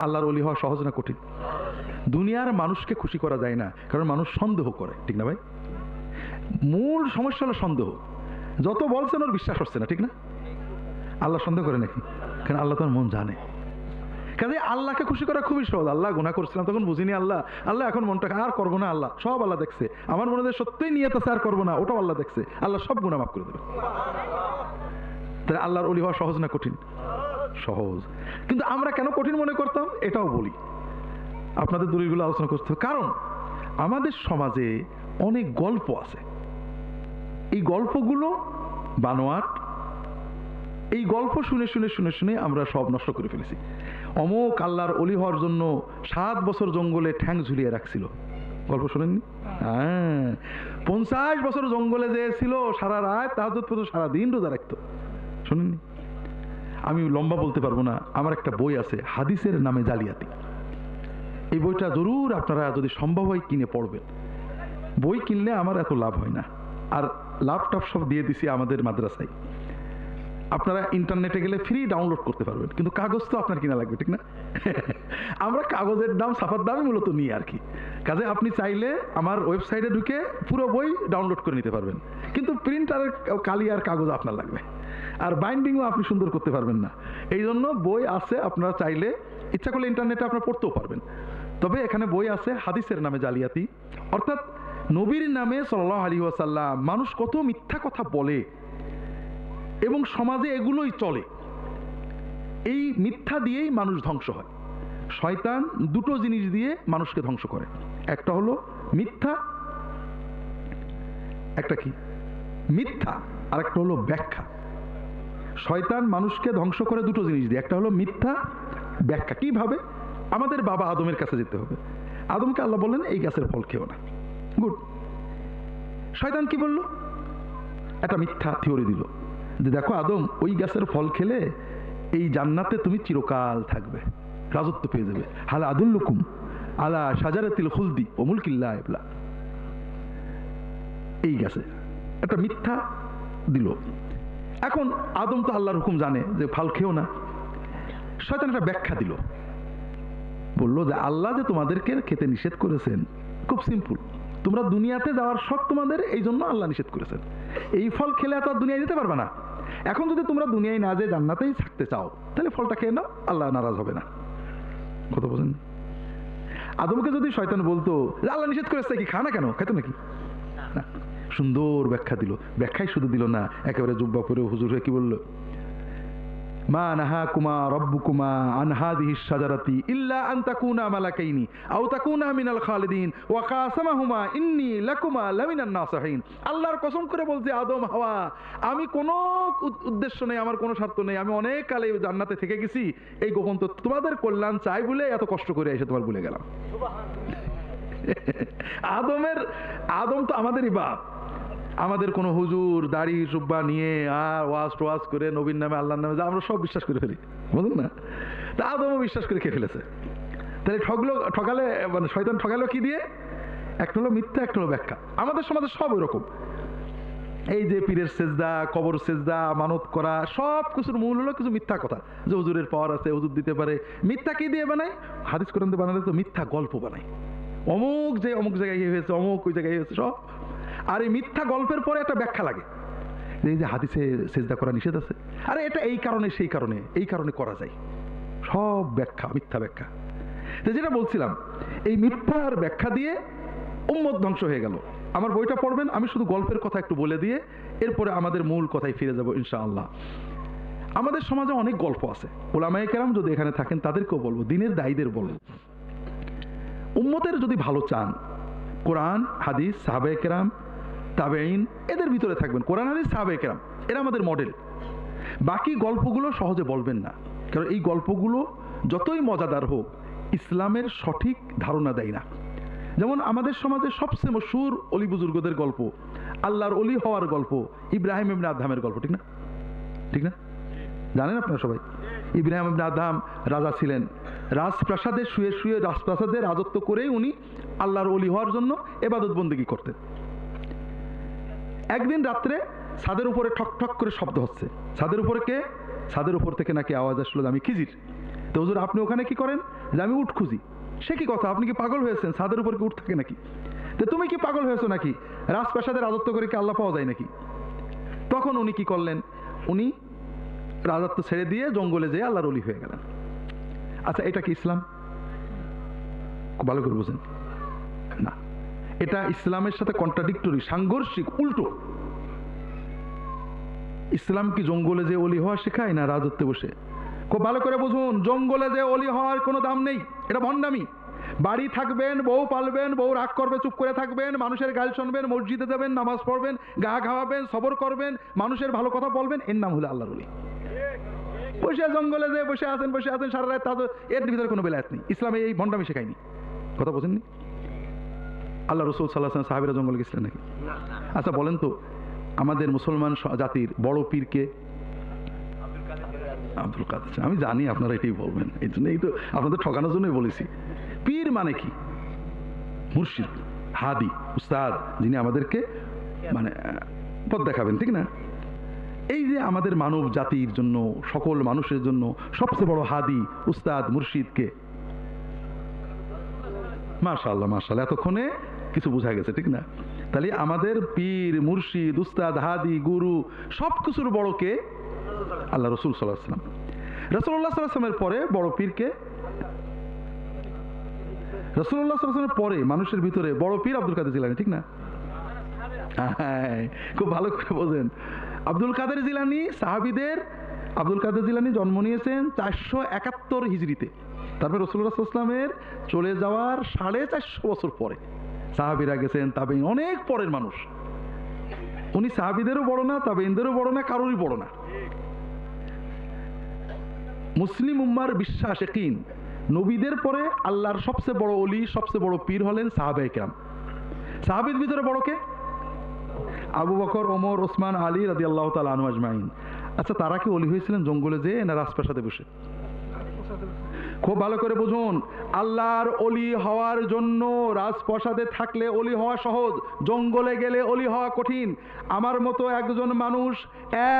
আল্লাহর অলি হওয়া সহজ না কঠিন। দুনিয়ার মানুষকে খুশি করা যায় না, কারণ মানুষ সন্দেহ করে, ঠিক না ভাই? মূল সমস্যা হলো সন্দেহ। যত বলছেন ওর বিশ্বাস হচ্ছে না, ঠিক না? আল্লাহ সন্দেহ করে নাকি? কারণ আল্লাহ তোমার মন জানে। কাজে আল্লাহকে খুশি করা খুবই সহজ। আল্লাহ গুণা করছিলাম, তখন বুঝিনি আল্লাহ আল্লাহ এখন মনটাকে আর করব না আল্লাহ, সব আল্লাহ দেখছে। আমার মনে হয় সত্যিই নিয়ে আছে আর করব না, ওটাও আল্লাহ দেখছে। আল্লাহ সব গুণা মাফ করে দেবে। তাহলে আল্লাহর অলি হওয়া সহজ না কঠিন? সহজ। কিন্তু আমরা কেন কঠিন মনে করতাম? এটাও বলি। আপনাদের দলিলগুলো আলোচনা করতে কারণ আমাদের সমাজে অনেক গল্প আছে। এই গল্পগুলো, বানোয়াট, এই গল্প শুনে শুনে শুনে শুনে আমরা সব নষ্ট করে ফেলেছি। অমোক আল্লাহর অলি হওয়ার জন্য সাত বছর জঙ্গলে ঠ্যাং ঝুলিয়ে রাখছিল। গল্প শোনেননি? হ্যাঁ। পঞ্চাশ বছর জঙ্গলে যে ছিল, সারা রাত তাহাজ পর্যন্ত সারা দিন রোজা রাখতো। শোনেননি? আমি লম্বা বলতে পারব না, আমার একটা বই আছে, হাদিসের নামে জালিয়াতি। এই বইটা জরুর আপনারা যদি সম্ভব হয় কিনে পড়বেন। বই কিনলে আমার এত লাভ হয় না, আর লাভ ল্যাপটপ সব দিয়ে দিছি আমাদের মাদ্রাসায়। আপনারা ইন্টারনেটে গেলে ফ্রি ডাউনলোড করতে পারবেন, কিন্তু কাগজ তো আপনার কিনা লাগবে, ঠিক না? আমরা কাগজের দাম সাফার দামই মূলত নিই আর কি। কাজে আপনি চাইলে আমার ওয়েবসাইটে ঢুকে পুরো বই ডাউনলোড করে নিতে পারবেন, কিন্তু প্রিন্টারের কালি আর কাগজ আপনার লাগবে। আর বাইন্ডিংও আপনি সুন্দর করতে পারবেন না। এই জন্য বই আছে, আপনারা চাইলে ইচ্ছা করলে ইন্টারনেটে আপনারা পড়তেও পারবেন। তবে এখানে বই আছে, হাদিসের নামে জালিয়াতি। অর্থাৎ নবীর নামে সাল্লাহ আলী ওয়াসাল্লাম মানুষ কত মিথ্যা কথা বলে এবং সমাজে এগুলোই চলে। এই মিথ্যা দিয়েই মানুষ ধ্বংস হয়। শয়তান দুটো জিনিস দিয়ে মানুষকে ধ্বংস করে। একটা হলো মিথ্যা, একটা কি? মিথ্যা। আর একটা হলো ব্যাখ্যা। শয়তান মানুষকে ধ্বংস করে দুটো জিনিস দিয়ে। একটা হলো মিথ্যা ব্যাখ্যা। কীভাবে? আমাদের বাবা আদমের কাছে যেতে হবে। আদমকে আল্লাহ বললেন, এই গাছের ফল খেও না। গুড। শয়তান কি বলল? একটা মিথ্যা থিওরি দিল যে, দেখো আদম, ওই গাছের ফল খেলে এই জান্নাতে তুমি চিরকাল থাকবে। রাজত্ব পেয়ে যাবে। হালা আদুল্লুকুম আলা সাজারাতিল খুলদি অমুল কিল্লা এবলা। এই গাছে। একটা মিথ্যা দিল। এখন আদম তো আল্লাহর হুকুম জানে যে ফল খেও না। শয়তান একটা ব্যাখ্যা দিল। বলল যে আল্লাহ যে তোমাদেরকে খেতে নিষেধ করেছেন, খুব সিম্পল তোমরা দুনিয়াতে যাওয়ার শখ তোমাদের, এই জন্য আল্লাহ নিষেধ করেছেন। এই ফল খেলে এত আর দুনিয়ায় যেতে পারবে না। এখন যদি তোমরা দুনিয়ায় না যেয়ে জান্নাতেই থাকতে চাও, তাহলে ফলটা খেয়ে নাও, আল্লাহ নারাজ হবে না। কত বোঝেন আদমকে যদি শয়তান বলতো আল্লাহ নিষেধ করেছে কি খা না কেন? খেতো নাকি? না সুন্দর ব্যাখ্যা দিল। ব্যাখ্যাই শুধু দিল না একেবারে জুব্বা পরে হুজুর হয়ে কি বলল? মা নাহা কুমা রব্বু কুমা আনহাদিহি সাজারাতি ইল্লা আন তাকুনা মালাকাইনি আও তাকুনা মিনাল খালিদিন ওয়া কাসামাহুমা ইন্নী লাকুমা লামিনান নাসিহিন। আল্লাহর কসম করে বলছে আদম হাওয়া আমি কোনো উদ- উদ্দেশ্য নেই আমার কোনো স্বার্থ নেই আমি অনেক কালে জান্নাতে থেকে গেছি এই গোপন তো তোমাদের কল্যাণ চাই বলে এত কষ্ট করে এসে তোমার ভুলে গেলাম। আদমের আদম তো আমাদেরই বাপ। আমাদের কোনো হুজুর দাড়ি সুব্বা নিয়ে আর ওয়াজ টোয়াজ করে নবীন নামে, আল্লাহর নামে আমরা সব বিশ্বাস করে ফেলি। বুঝলেন না? তা আদমও বিশ্বাস করে খেয়ে ফেলেছে। তাহলে ঠকলো ঠকালে মানে শয়তান ঠকালো কি দিয়ে? একটা হলো মিথ্যা, একটা হলো ব্যাখ্যা। আমাদের সমাজে সব ওইরকম। এই যে পীরের সেজদা, কবর সেজদা মানত করা, সব কিছুর মূল হলো কিছু মিথ্যা কথা। যে হুজুরের পাওয়ার আছে, হুজুর দিতে পারে। মিথ্যা কি দিয়ে বানায়? হাদিস কোরআন বানালে তো মিথ্যা গল্প বানায়। অমুক যে অমুক জায়গায় ইয়ে হয়েছে, অমুক ওই জায়গায় ইয়ে হয়েছে, সব আর এই মিথ্যা গল্পের পরে একটা ব্যাখ্যা লাগে। এই যে হাদিসে সেজদা করা নিষেধ আছে। আরে এটা এই কারণে, সেই কারণে, এই কারণে করা যায়। সব ব্যাখ্যা, মিথ্যা ব্যাখ্যা। যেটা বলছিলাম, এই মিথ্যার ব্যাখ্যা দিয়ে উম্মত ধ্বংস হয়ে গেল। আমার বইটা পড়বেন, আমি শুধু গল্পের কথা একটু বলে দিয়ে এরপরে আমাদের মূল কথায় ফিরে যাব ইনশাআল্লাহ। আমাদের সমাজে অনেক গল্প আছে। ওলামায়ে কেরাম যদি এখানে থাকেন, তাদেরকেও বলব, দিনের দায়ীদের বলব। উম্মতের যদি ভালো চান, কোরআন, হাদিস সাহাবে কেরাম তাবেইন এদের ভিতরে থাকবেন কোরআন হাদিস সাহাবে কেরাম, এরা আমাদের মডেল বাকি গল্পগুলো সহজে বলবেন না, কারণ এই গল্পগুলো যতই মজাদার হোক, ইসলামের সঠিক ধারণা দেয় না। যেমন আমাদের সমাজে সবচেয়ে মশুর অলি বুজুর্গদের গল্প, আল্লাহর অলি হওয়ার গল্প, ইব্রাহিম ইবনে আদহামের গল্প, ঠিক না? ঠিক না? জানেন আপনারা সবাই? ইব্রাহিম ইবনে আদহাম রাজা ছিলেন। রাজপ্রাসাদে শুয়ে শুয়ে রাজপ্রাসাদে রাজত্ব করেই উনি আল্লাহর অলি হওয়ার জন্য এবাদত বন্দিগি করতেন। একদিন রাত্রে ছাদের উপরে ঠক ঠক করে শব্দ হচ্ছে। ছাদের উপরে কে? ছাদের উপর থেকে নাকি আওয়াজ আসলো আমি খিজির। তো হুজুর, আপনি ওখানে কি করেন? যে আমি উঠ খুঁজি। সে কি কথা? আপনি কি পাগল হয়েছেন? ছাদের উপর কি উঠ থাকে নাকি? তো তুমি কি পাগল হয়েছো নাকি? রাজপ্রাসাদের রাজত্ব করে কি আল্লাহ পাওয়া যায় নাকি? তখন উনি কি করলেন? উনি রাজত্ব ছেড়ে দিয়ে জঙ্গলে যেয়ে আল্লাহর অলি হয়ে গেলেন। আচ্ছা এটা কি ইসলাম? ভালো করে বুঝেন। এটা ইসলামের সাথে কন্ট্রাডিক্টরি সাংঘর্ষিক, উল্টো। ইসলাম কি জঙ্গলে যে অলি হওয়া শেখায় না রাজত্বে বসে? খুব ভালো করে বুঝুন, জঙ্গলে যে অলি হওয়ার কোনো দাম নেই, এটা ভণ্ডামি। বাড়ি থাকবেন, বউ পালবেন, বউ রাগ করবে, চুপ করে থাকবেন, মানুষের গাল শুনবেন, মসজিদে যাবেন, নামাজ পড়বেন, গা খাওয়াবেন সবর করবেন, মানুষের ভালো কথা বলবেন, এর নাম হলো আল্লাহর অলি বসে জঙ্গলে যে বসে আছেন বসে আছেন, সারা রাত এর ভিতরে কোনো বেলায়াত নেই। ইসলামে এই ভণ্ডামি শেখায়নি। কথা বোঝেননি? আল্লাহ রসুল সাল্লাহ সাহাবিরা জঙ্গলে গেছিলেন নাকি? আচ্ছা বলেন তো, আমাদের মুসলমান জাতির বড় পীরকে আব্দুল কাদের আমি জানি আপনারা এটাই বলবেন। এই জন্য এই তো আপনাদের ঠকানোর জন্যই বলেছি। পীর মানে কি? মুর্শিদ, হাদি, উস্তাদ, যিনি আমাদেরকে মানে পথ দেখাবেন, ঠিক না? এই যে আমাদের মানব জাতির জন্য, সকল মানুষের জন্য সবচেয়ে বড় হাদি, উস্তাদ মুর্শিদকে মাশাল্লাহ মাশাল্লাহ এতক্ষণে কিছু বোঝা গেছে ঠিক না? তাহলে আমাদের পীর মুর্শিদ উস্তাদ হাদি গুরু সব কিছুর বড়কে আল্লাহ রসুল সাল্লাহাম রসুল্লাহ সাল্লাহামের পরে বড় পীরকে রসুল্লাহ পরে মানুষের ভিতরে বড় পীর আব্দুল কাদের জিলানি ঠিক না? হ্যাঁ, খুব ভালো করে বোঝেন। আব্দুল কাদের জিলানি সাহাবিদের আব্দুল কাদের জিলানি জন্ম নিয়েছেন চারশো একাত্তর হিজড়িতে। তারপর রসুল্লাহ ইসলামের চলে যাওয়ার সাড়ে চারশো বছর পরে। সাহাবিরা গেছেন তবে অনেক পরের মানুষ। উনি সাহাবিদেরও বড় না, তাবেইনদেরও বড় না, কারোরই বড় না। মুসলিম উম্মার বিশ্বাস একিন নবীদের পরে আল্লাহর সবচেয়ে বড় অলি সবচেয়ে বড় পীর হলেন সাহাবে একরাম সাহাবির ভিতরে বড় কে? আবু বকর, ওমর, ওসমান, আলী রাদি আল্লাহ তালা আনু আজমাইন। আচ্ছা তারা কি অলি হয়েছিলেন জঙ্গলে যেয়ে না রাজপ্রাসাদে বসে? খুব ভালো করে বুঝুন, আল্লাহর অলি হওয়ার জন্য রাজপ্রাসাদে থাকলে অলি হওয়া সহজ, জঙ্গলে গেলে অলি হওয়া কঠিন। আমার মতো একজন মানুষ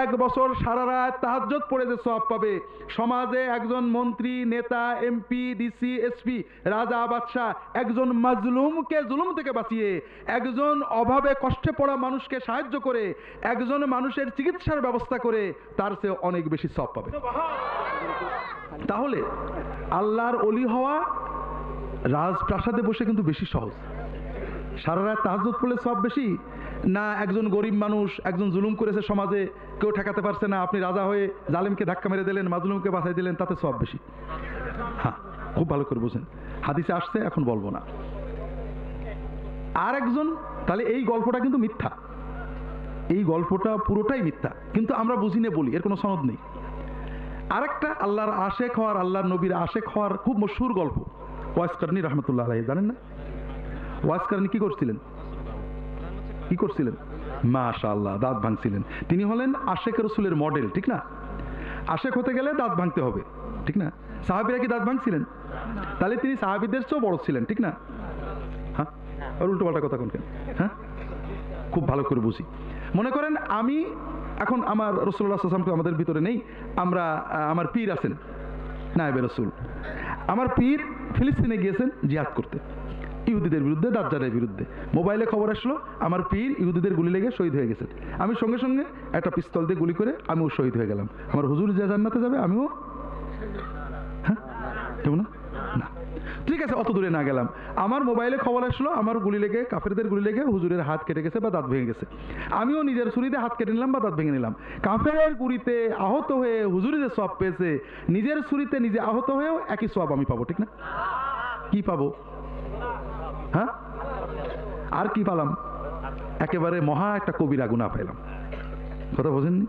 এক বছর সারা রাত তাহাজ্জত পড়ে যে সব পাবে। সমাজে একজন মন্ত্রী, নেতা, এমপি, ডিসি, এসপি, রাজা, বাদশাহ, একজন মাজলুমকে জুলুম থেকে বাঁচিয়ে, একজন অভাবে কষ্টে পড়া মানুষকে সাহায্য করে, একজন মানুষের চিকিৎসার ব্যবস্থা করে, তার চেয়ে অনেক বেশি সব পাবে। তাহলে আল্লাহর অলি হওয়া রাজপ্রাসাদে বসে কিন্তু বেশি সহজ। সারা রাত তাহাজত পড়লে সব বেশি। না একজন গরিব মানুষ, একজন জুলুম করেছে সমাজে, কেউ ঠেকাতে পারছে না, আপনি রাজা হয়ে জালেমকে ধাক্কা মেরে দিলেন, মাজলুমকে বাঁচাই দিলেন, তাতে সব বেশি। হ্যাঁ খুব ভালো করে বুঝেন। হাদিসে আসছে, এখন বলব না। আর একজন তাহলে এই গল্পটা কিন্তু মিথ্যা। এই গল্পটা পুরোটাই মিথ্যা। কিন্তু আমরা বুঝি না বলি, এর কোনো সনদ নেই। আরেকটা আল্লাহর আশেক হওয়ার, আল্লাহর নবীর আশেক হওয়ার খুব মশুর গল্প। ওয়াস করনি রহমতুল্লাহ আলাই জানেন না? ওয়াস করনি কি করছিলেন? কি করছিলেন? মাশা আল্লাহ দাঁত ভাঙছিলেন। তিনি হলেন আশেক রসুলের মডেল ঠিক না? আশেক হতে গেলে দাঁত ভাঙতে হবে, ঠিক না? সাহাবিরা কি দাঁত ভাঙছিলেন? তাহলে তিনি সাহাবিদের চেয়েও বড় ছিলেন, ঠিক না? হ্যাঁ? আর উল্টো পাল্টা কথা কোন কেন? হ্যাঁ? খুব ভালো করে বুঝি। মনে করেন আমি এখন আমার রসুল্লাহ আসলামকে আমাদের ভিতরে নেই। আমরা আমার পীর আছেন, নায়েবে রসুল। আমার পীর ফিলিস্তিনে গিয়েছেন জিহাদ করতে, ইহুদিদের বিরুদ্ধে, দাজ্জালের বিরুদ্ধে। মোবাইলে খবর আসলো, আমার পীর ইহুদিদের গুলি লেগে শহীদ হয়ে গেছেন। আমি সঙ্গে সঙ্গে একটা পিস্তল দিয়ে গুলি করে আমিও শহীদ হয়ে গেলাম। আমার হুজুর যে জান্নাতে যাবে, আমিও হ্যাঁ? কেউ না না? ঠিক আছে, অত দূরে না গেলাম। আমার মোবাইলে খবর আসলো, আমার গুলি লেগে, কাফেরদের গুলি লেগে হুজুরের হাত কেটে গেছে বা দাঁত ভেঙে গেছে। আমিও নিজের ছুরিতে হাত কেটে নিলাম বা দাঁত ভেঙে নিলাম। কাফের গুলিতে আহত হয়ে হুজুরি যে সব পেয়েছে, নিজের ছুরিতে নিজে আহত হয়েও একই সব আমি পাবো, ঠিক না? কি পাবো? হ্যাঁ? আর কি পালাম? একেবারে মহা একটা কবিরা গুণা পেলাম কথা বোঝেননি?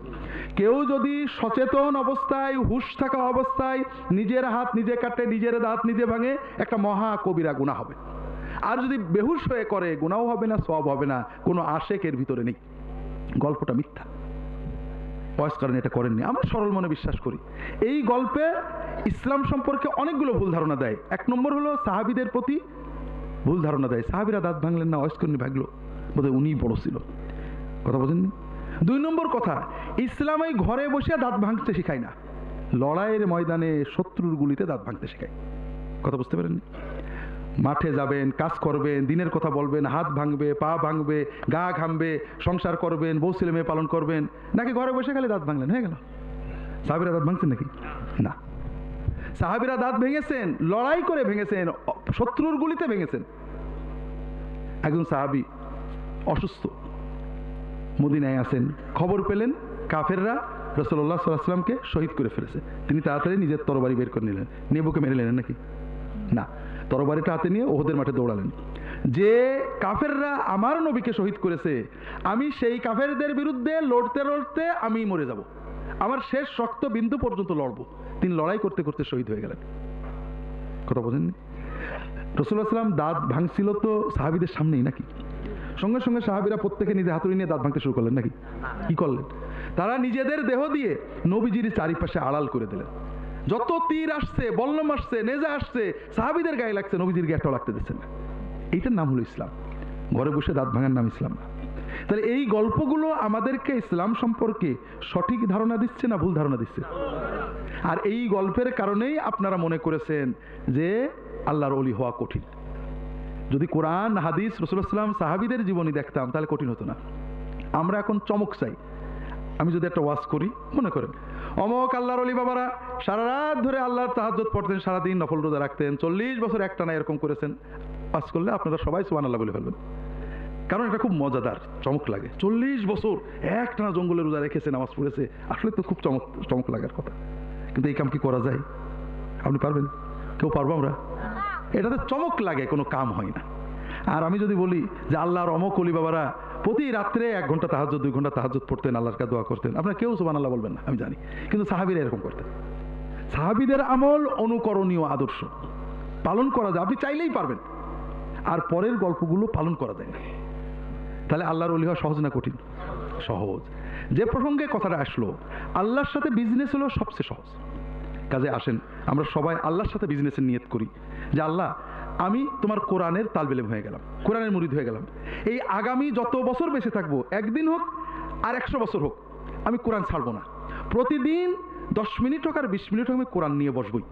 কেউ যদি সচেতন অবস্থায়, হুশ থাকা অবস্থায় নিজের হাত নিজে কাটে, নিজের দাঁত নিজে ভাঙে, একটা মহা কবিরা গুণা হবে। আর যদি বেহুশ হয়ে করে গুণাও হবে না সব হবে না, কোনো আশেকের ভিতরে নেই। গল্পটা মিথ্যা। বয়স করেন এটা করেননি। আমরা সরল মনে বিশ্বাস করি। এই গল্পে ইসলাম সম্পর্কে অনেকগুলো ভুল ধারণা দেয়। এক নম্বর হলো সাহাবিদের প্রতি ভুল ধারণা দেয়। সাহাবিরা দাঁত ভাঙলেন না অস্করণী ভাগলো। বোধহয় উনিই বড় ছিল। কথা বোঝেননি দুই নম্বর কথা, ইসলাম এই ঘরে বসে দাঁত ভাঙতে শেখায় না। লড়াইয়ের ময়দানে শত্রুর গুলিতে দাঁত ভাঙতে শেখায়। কথা বুঝতে পারেন মাঠে যাবেন, কাজ করবেন, দিনের কথা বলবেন, হাত ভাঙবে, পা ভাঙবে, গা ঘামবে, সংসার করবেন, বউ ছেলে মেয়ে পালন করবেন, নাকি ঘরে বসে খালি দাঁত ভাঙলেন? হয়ে গেল। সাহাবিরা দাঁত ভাঙছেন নাকি? না। সাহাবিরা দাঁত ভেঙেছেন, লড়াই করে ভেঙেছেন, শত্রুর গুলিতে ভেঙেছেন। একজন সাহাবি অসুস্থ মদিনায় আছেন। খবর পেলেন কাফেররা রসল্লাহ সাল্লামকে শহীদ করে ফেলেছে। তিনি তাড়াতাড়ি নিজের তরবারি বের করে নিলেন। নিয়ে বুকে মেরে নিলেন নাকি? না। তরবারিটা হাতে নিয়ে ওহদের মাঠে দৌড়ালেন। যে কাফেররা আমার নবীকে শহীদ করেছে, আমি সেই কাফেরদের বিরুদ্ধে লড়তে লড়তে আমি মরে যাব। আমার শেষ শক্ত বিন্দু পর্যন্ত লড়বো। তিনি লড়াই করতে করতে শহীদ হয়ে গেলেন। কথা বোঝেননি? রসুল্লাহ সাল্লাম দাঁত ভাঙছিল তো সাহাবিদের সামনেই নাকি? সঙ্গে সঙ্গে সাহাবিরা প্রত্যেকে নিজে হাতুড়ি নিয়ে দাঁত ভাঙতে শুরু করলেন, নাকি? কি করলেন? তারা নিজেদের দেহ দিয়ে নবীজির চারিপাশে আড়াল করে দিলেন। যত তীর আসছে, বল্লম আসছে, নেজা আসছে, সাহাবিদের গায়ে লাগছে, নবীজির গায়ে একটাও লাগতে দিচ্ছেন না। এইটার নাম হলো ইসলাম। ঘরে বসে দাঁত ভাঙার নাম ইসলাম না। তাহলে এই গল্পগুলো আমাদেরকে ইসলাম সম্পর্কে সঠিক ধারণা দিচ্ছে না ভুল ধারণা দিচ্ছে? আর এই গল্পের কারণেই আপনারা মনে করেছেন যে আল্লাহর অলি হওয়া কঠিন। যদি কোরআন, হাদিস রসুলাম সাহাবিদের জীবনী দেখতাম, তাহলে কঠিন হতো না। আমরা এখন চমক চাই। আমি যদি একটা ওয়াজ করি, মনে করেন, অমক আল্লাহর অলি বাবারা, সারা রাত ধরে আল্লাহর তাহাজ্জত পড়তেন, সারাদিন নফল রোজা রাখতেন, চল্লিশ বছর একটানা এরকম করেছেন। পাস করলে আপনারা সবাই সুবান আল্লাহ বলে ফেলবেন। কারণ এটা খুব মজাদার, চমক লাগে। চল্লিশ বছর একটানা জঙ্গলে রোজা রেখেছে, নামাজ পড়েছে, আসলে তো খুব চমক চমক লাগার কথা। কিন্তু এই কাম কি করা যায়? আপনি পারবেন? কেউ পারব আমরা? এটাতে চমক লাগে, কোনো কাম হয় না। আর আমি যদি বলি যে আল্লাহর অমক অলি বাবারা প্রতি রাত্রে এক ঘণ্টা তাহাজ দুই ঘণ্টা তাহাজ পড়তেন, আল্লাহর কাছে দোয়া করতেন। আপনার কেউ সুবান আল্লাহ বলবেন না, আমি জানি। কিন্তু সাহাবিরা এরকম করতেন। সাহাবিদের আমল অনুকরণীয় আদর্শ। পালন করা যায়, আপনি চাইলেই পারবেন। আর পরের গল্পগুলো পালন করা যায় না। তাহলে আল্লাহর অলি হওয়া সহজ না কঠিন? সহজ। যে প্রসঙ্গে কথাটা আসলো, আল্লাহর সাথে বিজনেস হলো সবচেয়ে সহজ। কাজে আসেন। আমরা সবাই আল্লাহর সাথে বিজনেসের নিয়ত করি। যে আল্লাহ, আমি তোমার কোরআনের তালবেলেম হয়ে গেলাম, কোরআনের মুরিদ হয়ে গেলাম। এই আগামী যত বছর বেঁচে থাকব, একদিন হোক আর একশো বছর হোক, আমি কোরআন ছাড়বো না। প্রতিদিন দশ মিনিট হোক আর বিশ মিনিট হোক আমি কোরআন নিয়ে বসবই।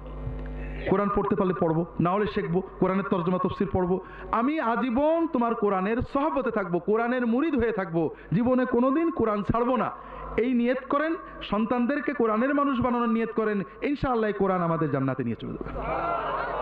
কোরআন পড়তে পারলে পড়ব, না হলে শিখব, কোরআনের তর্জমা, তফসির পড়ব। আমি আজীবন তোমার কোরআনের সহবতে থাকব, কোরআনের মুরিদ হয়ে থাকব। জীবনে কোনোদিন কোরআন ছাড়বো না। এই নিয়ত করেন, সন্তানদেরকে কোরআনের মানুষ বানানোর নিয়ত করেন, ইনশাআল্লাহ কোরআন আমাদের জান্নাতে নিয়ে চলে যাবে।